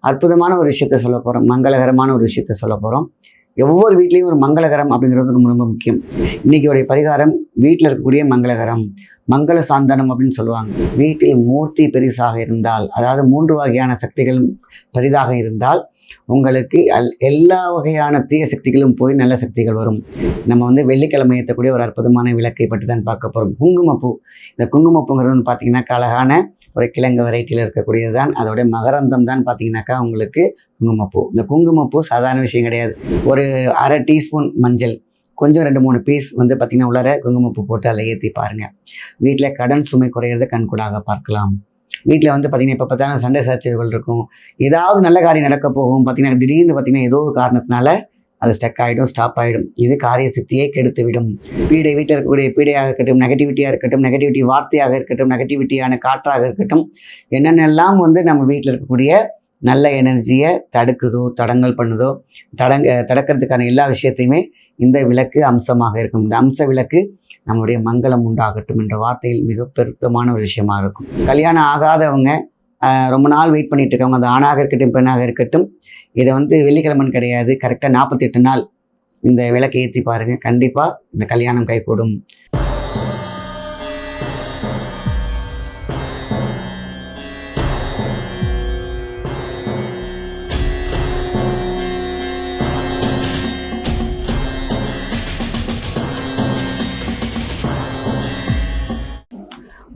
அற்புதமான ஒரு விஷயத்த சொல்ல போகிறோம் மங்களகரமான ஒரு விஷயத்த சொல்ல போகிறோம் ஒவ்வொரு வீட்லேயும் ஒரு மங்களகரம் அப்படிங்கிறது ரொம்ப ரொம்ப முக்கியம். இன்னைக்கு பரிகாரம் வீட்டில் இருக்கக்கூடிய மங்களகரம் மங்கள சாந்தனம் அப்படின்னு சொல்லுவாங்க. வீட்டில் மூர்த்தி பெரிசாக இருந்தால் அதாவது மூன்று வகையான சக்திகள் பெரிதாக இருந்தால் உங்களுக்கு அல் எல்லா வகையான தீய சக்திகளும் போய் நல்ல சக்திகள் வரும். நம்ம வந்து வெள்ளிக்கிழமை ஏற்றக்கூடிய ஒரு அற்புதமான விளக்கை பற்றி தான் பார்க்க போகிறோம் குங்குமப்பூ. இந்த குங்குமப்பூங்கிறது வந்து பார்த்திங்கன்னா அழகான ஒரு கிழங்கு வெரைட்டியில் இருக்கக்கூடியது தான் அதோடைய மகரந்தம் தான் பார்த்தீங்கன்னாக்கா உங்களுக்கு குங்குமப்பூ. இந்த குங்குமப்பூ சாதாரண விஷயம் கிடையாது. ஒரு அரை டீஸ்பூன் மஞ்சள் கொஞ்சம் ரெண்டு மூணு பீஸ் வந்து பார்த்திங்கன்னா உள்ளார குங்குமப்பூ போட்டு அதில் ஏற்றி பாருங்கள் வீட்டில் கடன் சுமை குறையிறத கண்கூடாக பார்க்கலாம். வீட்டில் வந்து பார்த்திங்கன்னா இப்போ பார்த்தாலும் சண்டை சர்ச்சைகள் இருக்கும். ஏதாவது நல்ல காரியம் நடக்க போகும். பார்த்திங்கன்னா திடீர்னு பார்த்திங்கன்னா ஏதோ ஒரு காரணத்தினால அது ஸ்டக் ஆகிடும் ஸ்டாப் ஆகிடும் இது காரிய சித்தியை கெடுத்து விடும் பீடை வீட்டில் இருக்கக்கூடிய பீடையாக இருக்கட்டும் நெகட்டிவிட்டியாக இருக்கட்டும் நெகட்டிவிட்டி வார்த்தையாக இருக்கட்டும் நெகட்டிவிட்டியான காற்றாக இருக்கட்டும் என்னென்னலாம் வந்து நம்ம வீட்டில் இருக்கக்கூடிய நல்ல எனர்ஜியை தடுக்குதோ தடங்கல் பண்ணுதோ தடங்க தடுக்கிறதுக்கான எல்லா விஷயத்தையுமே இந்த விளக்கு அம்சமாக இருக்கும். இந்த அம்ச விளக்கு நம்முடைய மங்களம் உண்டாகட்டும் என்ற வார்த்தையில் மிக பெருத்தமான ஒரு விஷயமா இருக்கும். கல்யாணம் ஆகாதவங்க ரொம்ப நாள் வெயிட் பண்ணிட்டு இருக்கவங்க அது ஆணாக இருக்கட்டும் பெண்ணாக இருக்கட்டும் இதை வந்து வெள்ளிக்கிழமன் கிடையாது. கரெக்டாக நாற்பத்தெட்டு நாள் இந்த விளக்கை ஏற்றி பாருங்கள் கண்டிப்பாக இந்த கல்யாணம் கைகூடும்.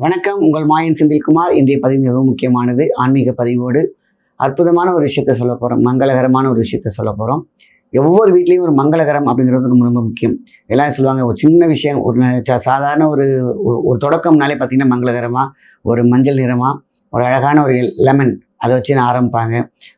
வணக்கம். உங்கள் மாயன் செந்தில்குமார். இன்றைய பதிவு மிகவும் முக்கியமானது. ஆன்மீக பதிவோடு அற்புதமான ஒரு விஷயத்த சொல்ல போகிறோம் மங்களகரமான ஒரு விஷயத்த சொல்ல போகிறோம் ஒவ்வொரு வீட்லேயும் ஒரு மங்களகரம் அப்படிங்கிறது ரொம்ப ரொம்ப முக்கியம். எல்லாரும் சொல்லுவாங்க ஒரு சின்ன விஷயம் ஒரு சாதாரண ஒரு ஒரு- ஒரு தொடக்கம்னாலே பார்த்தீங்கன்னா மங்களகரமாக ஒரு மஞ்சள் நிறமாக ஒரு அழகான ஒரு லெமன் அதை வச்சு நான் ஆரம்பிப்பாங்க?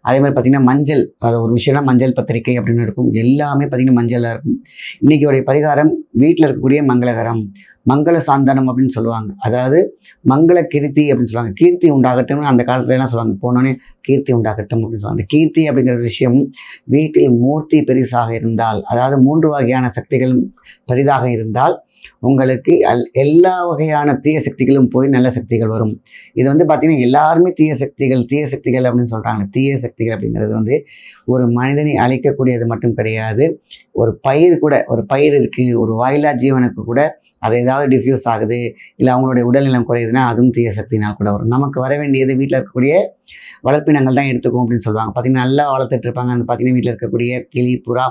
அதே மாதிரி பார்த்திங்கன்னா மஞ்சள் அது ஒரு விஷயம்னா மஞ்சள் பத்திரிக்கை அப்படின்னு இருக்கும். எல்லாமே பார்த்திங்கன்னா மஞ்சளாக இருக்கும். இன்றைக்கியோடைய பரிகாரம் வீட்டில் இருக்கக்கூடிய மங்களகரம் மங்கள சாந்தனம் அப்படின்னு சொல்லுவாங்க. அதாவது மங்கள கீர்த்தி அப்படின்னு சொல்லுவாங்க. கீர்த்தி உண்டாகட்டும்னு அந்த காலத்துலலாம் சொல்லுவாங்க. போனோடனே கீர்த்தி உண்டாகட்டும் அப்படின்னு சொல்லுவாங்க. அந்த கீர்த்தி அப்படிங்கிற விஷயம் வீட்டில் மூர்த்தி பெரிசாக இருந்தால் அதாவது மூன்று வகையான சக்திகள் பெரிதாக இருந்தால் உங்களுக்கு அல் எல்லா வகையான தீய சக்திகளும் போய் நல்ல சக்திகள் வரும். இது வந்து பார்த்திங்கன்னா எல்லாருமே தீய சக்திகள் தீய சக்திகள் அப்படின்னு சொல்கிறாங்க தீய சக்திகள் அப்படிங்கிறது வந்து ஒரு மனிதனை அழிக்கக்கூடியது மட்டும் கிடையாது. ஒரு பயிர் கூட ஒரு பயிர் இருக்குது ஒரு வாயிலா ஜீவனுக்கு கூட அது ஏதாவது டிஃப்யூஸ் ஆகுது இல்லை அவங்களுடைய உடல்நலம் குறையுதுன்னா அதுவும் தீய சக்தினால் கூட வரும். நமக்கு வர வேண்டியது வீட்டில் இருக்கக்கூடிய வளர்ப்பினங்கள் தான் எடுத்துக்கும் அப்படின்னு சொல்லுவாங்க. பார்த்தீங்கன்னா நல்லா வளர்த்துட்டு இருப்பாங்க. அந்த பார்த்தீங்கன்னா வீட்டில் இருக்கக்கூடிய கிளி புறா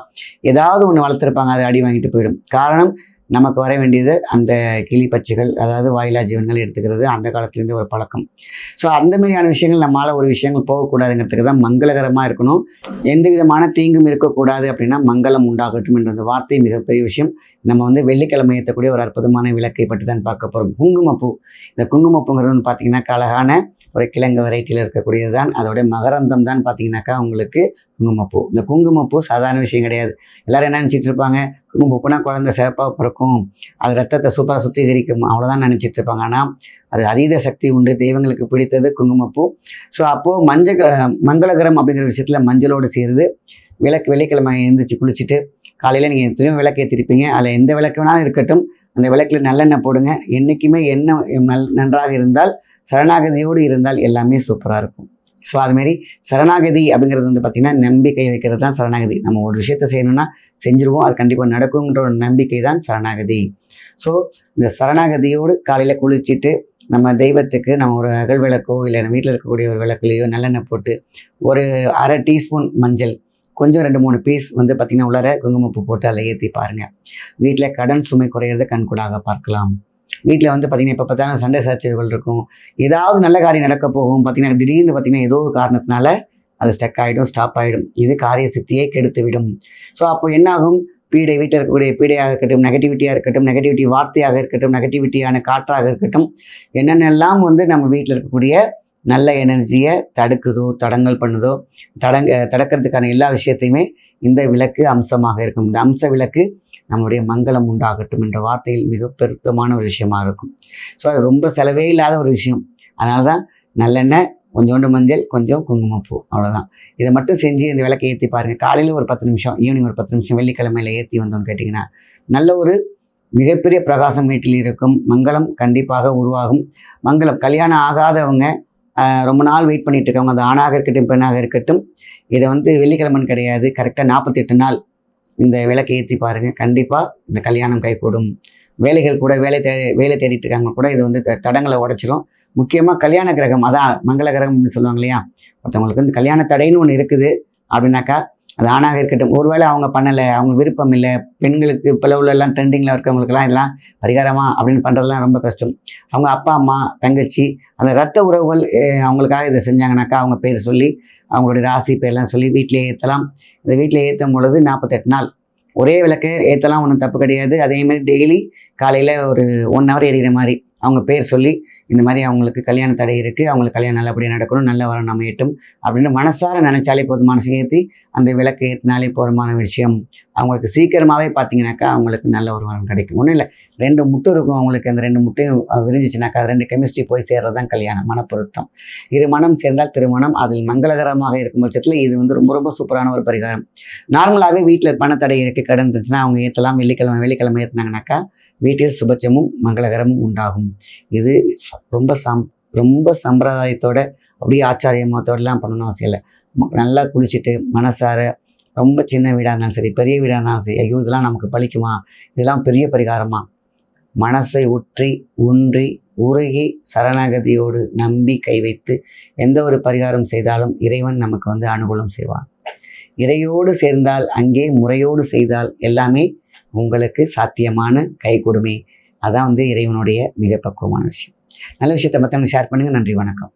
ஏதாவது ஒன்று வளர்த்துருப்பாங்க அதை அடி வாங்கிட்டு போயிடும். காரணம் நமக்கு வர வேண்டியது அந்த கிளி பச்சைகள் அதாவது வாயிலா ஜீவன்கள் எடுத்துக்கிறது அந்த காலத்துலேருந்து ஒரு பழக்கம். ஸோ அந்த மாதிரியான விஷயங்கள் நம்மளால் ஒரு விஷயங்கள் போகக்கூடாதுங்கிறதுக்கு தான் மங்களகரமாக இருக்கணும். எந்த விதமான தீங்கும் இருக்கக்கூடாது அப்படின்னா மங்களம் உண்டாகட்டும் என்ற அந்த வார்த்தை மிகப்பெரிய விஷயம். நம்ம வந்து வெள்ளிக்கிழமை ஏற்றக்கூடிய ஒரு அற்புதமான விளக்கை பற்றி தான் பார்க்க போகிறோம் குங்குமப்பூ. இந்த குங்குமப்பூங்கிறது வந்து பார்த்தீங்கன்னா அழகான ஒரு கிழங்கு வெரைட்டியில் இருக்கக்கூடியது தான் அதோடைய மகரந்தம் தான் பார்த்தீங்கன்னாக்கா உங்களுக்கு குங்குமப்பூ. இந்த குங்குமப்பூ சாதாரண விஷயம் கிடையாது. எல்லாரும் என்ன நினச்சிட்டு இருப்பாங்க? குங்குமப்பூனா குழந்தை சிறப்பாக பிறக்கும். அது ரத்தத்தை சூப்பராக சுத்திகரிக்கும். அவ்வளோதான் நினச்சிட்டு இருப்பாங்க. ஆனால் அது அதீத சக்தி உண்டு. தெய்வங்களுக்கு பிடித்தது குங்குமப்பூ. ஸோ அப்போது மஞ்சள் மங்களகரம் அப்படிங்கிற விஷயத்தில் மஞ்சளோடு சேருது விளக்கு வெள்ளிக்கிழமை எழுந்திரிச்சு குளிச்சுட்டு காலையில் நீங்கள் திரும்ப விளக்கு ஏற்றிருப்பீங்க அதில் எந்த விளக்கு வேணாலும் இருக்கட்டும். அந்த விளக்கில் நல்லெண்ணெய் போடுங்க. என்றைக்குமே எண்ணெய் நல் நன்றாக இருந்தால் சரணாகதியோடு இருந்தால் எல்லாமே சூப்பராக இருக்கும். ஸோ அதுமாரி சரணாகதி அப்படிங்கிறது வந்து பார்த்திங்கன்னா நம்பிக்கை வைக்கிறது தான் சரணாகதி. நம்ம ஒரு விஷயத்தை செய்யணும்னா செஞ்சுருவோம். அது கண்டிப்பாக நடக்குங்கிற ஒரு நம்பிக்கை தான் சரணாகதி. ஸோ இந்த சரணாகதியோடு காலையில் குளிச்சுட்டு நம்ம தெய்வத்துக்கு நம்ம ஒரு அகல் விளக்கோ இல்லை நம்ம வீட்டில் இருக்கக்கூடிய ஒரு விளக்குலையோ நல்லெண்ணெய் போட்டு ஒரு அரை டீஸ்பூன் மஞ்சள் கொஞ்சம் ரெண்டு மூணு பீஸ் வந்து பார்த்திங்கன்னா உள்ளார குங்குமப்பூ போட்டு அதில் ஏற்றி பாருங்கள் வீட்டில் கடன் சுமை குறையிறத கண்கூடாக பார்க்கலாம். வீட்டில் வந்து பார்த்திங்கன்னா இப்போ பார்த்தாலும் சண்டை சர்ச்சைகள் இருக்கும். ஏதாவது நல்ல காரியம் நடக்க போகும். பார்த்திங்கன்னா திடீர்னு பார்த்திங்கன்னா ஏதோ ஒரு காரணத்தினால அது ஸ்டக் ஆகிடும் ஸ்டாப் ஆகிடும் இது காரிய சித்தியை கெடுத்து விடும் ஸோ அப்போ என்னாகும்? பீடை வீட்டில் இருக்கக்கூடிய பீடையாக இருக்கட்டும் நெகட்டிவிட்டியாக இருக்கட்டும் நெகட்டிவிட்டி வார்த்தையாக இருக்கட்டும் நெகட்டிவிட்டியான காற்றாக இருக்கட்டும் என்னென்னலாம் வந்து நம்ம வீட்டில் இருக்கக்கூடிய நல்ல எனர்ஜியை தடுக்குதோ தடங்கல் பண்ணுதோ தடங்க தடுக்கிறதுக்கான எல்லா விஷயத்தையுமே இந்த விளக்கு அம்சமாக இருக்கும். இந்த அம்ச விளக்கு நம்முடைய மங்களம் உண்டாகட்டும் என்ற வார்த்தையில் மிக பெருத்தமான ஒரு விஷயமா இருக்கும். ஸோ அது ரொம்ப செலவே இல்லாத ஒரு விஷயம். அதனால தான் நல்லெண்ணெய் கொஞ்சோண்டு மஞ்சள் கொஞ்சம் குங்குமப்பூ. அவ்வளோதான் இதை மட்டும் செஞ்சு இந்த விளக்கை ஏற்றி பாருங்கள் காலையில் ஒரு பத்து நிமிஷம் ஈவினிங் ஒரு பத்து நிமிஷம் வெள்ளிக்கிழமையில் ஏற்றி வந்தோம்னு கேட்டிங்கன்னா நல்ல ஒரு மிகப்பெரிய பிரகாசம் வீட்டில் இருக்கும். மங்களம் கண்டிப்பாக உருவாகும். மங்களம் கல்யாணம் ஆகாதவங்க ரொம்ப நாள் வெயிட் பண்ணிகிட்டு இருக்கவங்க அது ஆணாக இருக்கட்டும் பெண்ணாக இருக்கட்டும் இதை வந்து வெள்ளிக்கிழமன் கிடையாது. கரெக்டாக நாற்பத்தெட்டு நாள் இந்த விளக்கை ஏற்றி பாருங்கள் கண்டிப்பாக இந்த கல்யாணம் கைகூடும். வேலைகள் கூட வேலை தே வேலை தேடிட்டு இருக்காங்க கூட இது வந்து தடங்களை உடைச்சிரும். முக்கியமாக கல்யாண கிரகம் அதான் மங்கள கிரகம்னு சொல்லுவாங்க இல்லையா? ஒருத்தவங்களுக்கு வந்து கல்யாண தடைன்னு ஒன்று இருக்குது. அப்படின்னாக்கா அது ஆணாக இருக்கட்டும். ஒருவேளை அவங்க பண்ணலை அவங்க விருப்பம் இல்லை பெண்களுக்கு இப்போ எல்லாம் ட்ரெண்டிங்கில் இருக்கிறவங்களுக்கெல்லாம் இதெல்லாம் பரிகாரமா அப்படின்னு பண்ணுறதுலாம் ரொம்ப கஷ்டம். அவங்க அப்பா அம்மா தங்கச்சி அந்த ரத்த உறவுகள் அவங்களுக்காக இதை செஞ்சாங்கனாக்கா அவங்க பேர் சொல்லி அவங்களுடைய ராசி பேர்லாம் சொல்லி வீட்டிலே ஏற்றலாம் இந்த வீட்டில் ஏற்றும் பொழுது நாற்பத்தெட்டு நாள். ஒரே விளக்கு ஏற்றலாம் ஒன்றும் தப்பு கிடையாது. அதேமாதிரி டெய்லி காலையில் ஒரு ஒன் ஹவர் எரிகிற மாதிரி அவங்க பேர் சொல்லி இந்த மாதிரி அவங்களுக்கு கல்யாண தடை இருக்குது அவங்களுக்கு கல்யாணம் நல்லபடியாக நடக்கணும் நல்ல வரம் அமையட்டும் அப்படின்னு மனசார நினச்சாலே போதும். மனசு ஏற்றி அந்த விளக்கு ஏற்றினாலே போதுமான விஷயம். அவங்களுக்கு சீக்கிரமாகவே பார்த்தீங்கன்னாக்கா அவங்களுக்கு நல்ல ஒரு வரம் கிடைக்கும். ஒன்றும் இல்லை. ரெண்டு முட்டை இருக்கும் அவங்களுக்கு. அந்த ரெண்டு முட்டையும் விரிஞ்சிச்சுனாக்கா அது ரெண்டு கெமிஸ்ட்ரி போய் சேர்றது தான் கல்யாணம். மனப்பொருத்தம். இரு மனம் சேர்ந்தால் திருமணம். அதில் மங்களகரமாக இருக்கும் பட்சத்தில் இது வந்து ரொம்ப ரொம்ப சூப்பரான ஒரு பரிகாரம். நார்மலாகவே வீட்டில் பணத்தடை இருக்குது கடன் இருந்துச்சுன்னா அவங்க ஏற்றலாம் வெள்ளிக்கிழமை வெள்ளிக்கிழமை ஏற்றினாங்கனாக்கா வீட்டில் சுபட்சமும் மங்களகரமும் உண்டாகும். இது ரொம்ப சம் ரொம்ப சம்பிரதாயத்தோட அப்படியே ஆச்சாரியமத்தோடலாம் பண்ணணும் அவசியம் இல்லை. நல்லா குளிச்சுட்டு மனசார ரொம்ப சின்ன வீடாக இருந்தாலும் சரி பெரிய வீடாக இருந்தாலும் சரி ஐயோ இதெல்லாம் நமக்கு பழிக்குமா? இதெல்லாம் பெரிய பரிகாரமா? மனசை உற்றி உன்றி உருகி சரணாகதியோடு நம்பி கை வைத்து எந்த ஒரு பரிகாரம் செய்தாலும் இறைவன் நமக்கு வந்து அனுகூலம் செய்வான். இறையோடு சேர்ந்தால் அங்கே முறையோடு செய்தால் எல்லாமே உங்களுக்கு சாத்தியமான கை கொடுமை அதான் வந்து இறைவனுடைய மிக பக்குவமான விஷயம். நல்ல விஷயத்தை மற்றவங்களுக்கு ஷேர் பண்ணுங்கள் நன்றி வணக்கம்.